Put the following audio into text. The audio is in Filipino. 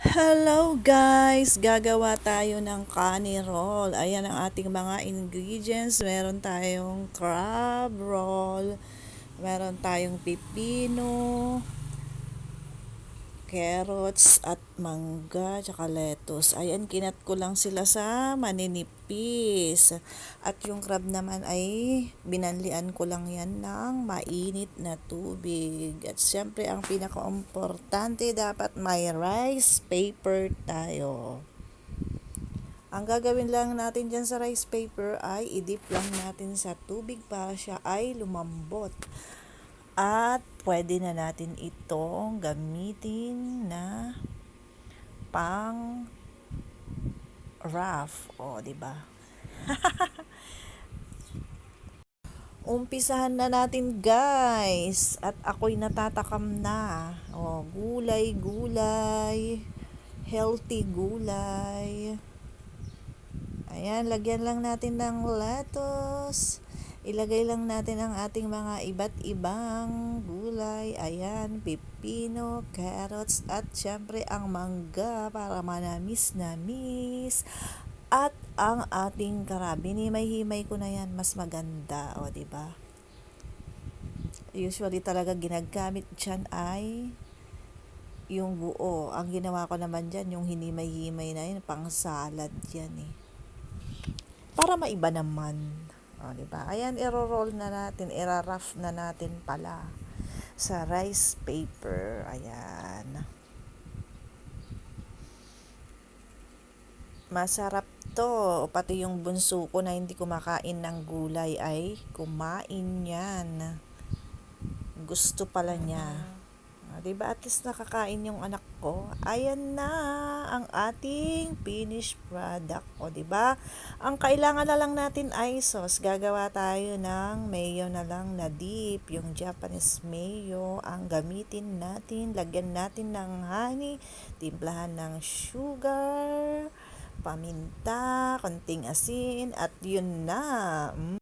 Hello guys! Gagawa tayo ng kani roll. Ayan ang ating mga ingredients. Meron tayong crab roll. Meron tayong pipino, carrots at mangga, tsaka lettuce. Ayan, kinat ko lang sila sa maninipis. At yung crab naman ay binanlian ko lang yan ng mainit na tubig. At syempre, ang pinaka-importante, dapat may rice paper tayo. Ang gagawin lang natin dyan sa rice paper ay i-dip lang natin sa tubig para siya ay lumambot. At pwede na natin itong gamitin na pang rough. O, di ba? Umpisahan na natin, guys. At ako'y natatakam na. O, gulay, gulay. Healthy gulay. Ayan, lagyan lang natin ng lettuce. Ilagay lang natin ang ating mga iba't ibang gulay. Ayan, pipino, carrots, at syempre ang mangga para manamis-namis. At ang ating karabi, ni may himay ko na yan, mas maganda, o ba? Usually talaga ginagamit dyan ay yung buo. Ang ginawa ko naman dyan, yung hinimay-himay na yun, pang salad yan eh. Para maiba naman. O, di ba? Ayan, i-roll na natin, i-rough na natin pala sa rice paper. Ayan. Masarap to. Pati yung bunso ko na hindi kumakain ng gulay ay kumain yan. Gusto pala niya. 'Di ba? At least nakakain yung anak ko. Ayan na ang ating finished product. O 'di ba? Ang kailangan na lang natin ay sauce. Gagawa tayo ng mayo na lang na dip, yung Japanese mayo. Ang gamitin natin, lagyan natin ng honey, timplahan ng sugar, paminta, konting asin at yun na. Mm.